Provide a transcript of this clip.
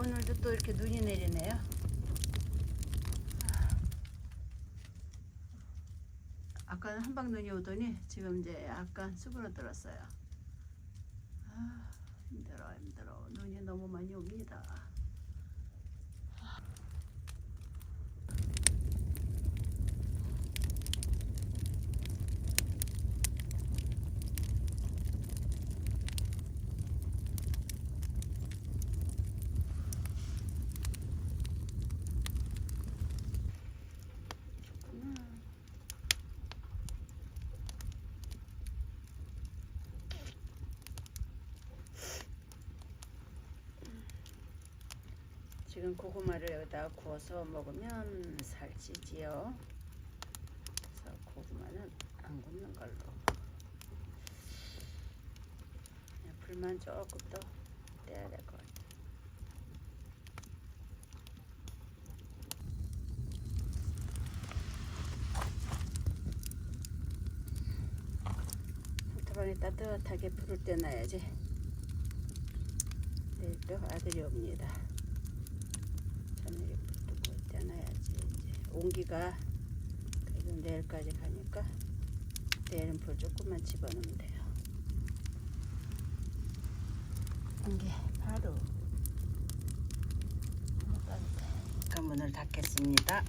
오늘도 또 이렇게 눈이 내리네요. 아까는 한방 눈이 오더니 지금 이제 약간 수그러들었어요. 아, 힘들어 힘들어 눈이 너무 많이 옵니다. 지금 고구마를 여기다 구워서 먹으면 살찌지요. 그래서 고구마는 안 굽는 걸로. 불만 조금 더 떼야 될 것 같아요. 상태방에 따뜻하게 불을 떼놔야지. 내일 또 아들이 옵니다. 저녁에 불 끄고 떼놔야지. 이제 온기가 그래도 내일까지 가니까 내일은 불 조금만 집어넣으면 돼요. 이게 바로 문을 닫겠습니다.